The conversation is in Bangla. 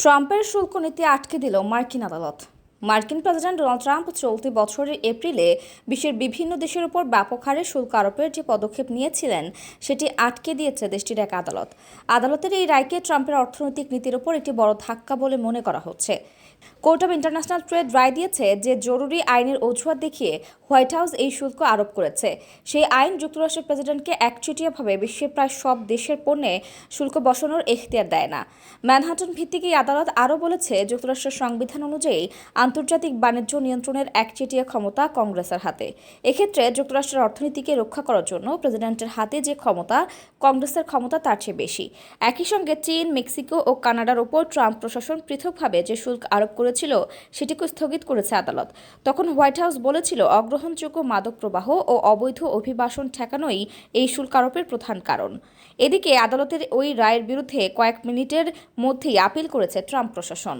ট্রাম্পের শুল্ক নীতি আটকে দিল মার্কিন আদালত। মার্কিন প্রেসিডেন্ট ডোনাল্ড ট্রাম্প চলতি বছরের এপ্রিলে বিশ্বের বিভিন্ন দেশের উপর ব্যাপক হারে শুল্ক আরোপের যে পদক্ষেপ নিয়েছিলেন, সেটি আটকে দিয়েছে দেশটির এক আদালত। আদালতের এই রায়কে ট্রাম্পের অর্থনৈতিক নীতির উপর একটি বড় ধাক্কা বলে মনে করা হচ্ছে। কোর্ট অব ইন্টারন্যাশনাল ট্রেড রায় দিয়েছে যে জরুরি আইনের অজুহাত দেখিয়ে হোয়াইট হাউস এই শুল্ক আরোপ করেছে। সেই আইন যুক্তরাষ্ট্রের প্রেসিডেন্টকে একচেটিয়াভাবে বিশ্বের প্রায় সব দেশের পণ্যে শুল্ক বসানোর এখতিয়ার দেয় না। ম্যানহাটন ভিত্তিক এই আদালত আরও বলেছে, যুক্তরাষ্ট্রের সংবিধান অনুযায়ী আন্তর্জাতিক বাণিজ্য নিয়ন্ত্রণের একচেটিয়া ক্ষমতা কংগ্রেসের হাতে। এক্ষেত্রে যুক্তরাষ্ট্রের অর্থনীতিকে রক্ষা করার জন্য প্রেসিডেন্টের হাতে যে ক্ষমতা, কংগ্রেসের ক্ষমতা তার চেয়ে বেশি। একই সঙ্গে চীন, মেক্সিকো ও কানাডার ওপর ট্রাম্প প্রশাসন পৃথকভাবে যে শুল্ক আরোপ করেছিল, সেটিকে স্থগিত করেছে আদালত। তখন হোয়াইট হাউস বলেছিল, অগ্রহণযোগ্য মাদক প্রবাহ ও অবৈধ অভিবাসন ঠেকানোই এই শুল্ক আরোপের প্রধান কারণ। এদিকে আদালতের ওই রায়ের বিরুদ্ধে কয়েক মিনিটের মধ্যেই আপিল করেছে ট্রাম্প প্রশাসন।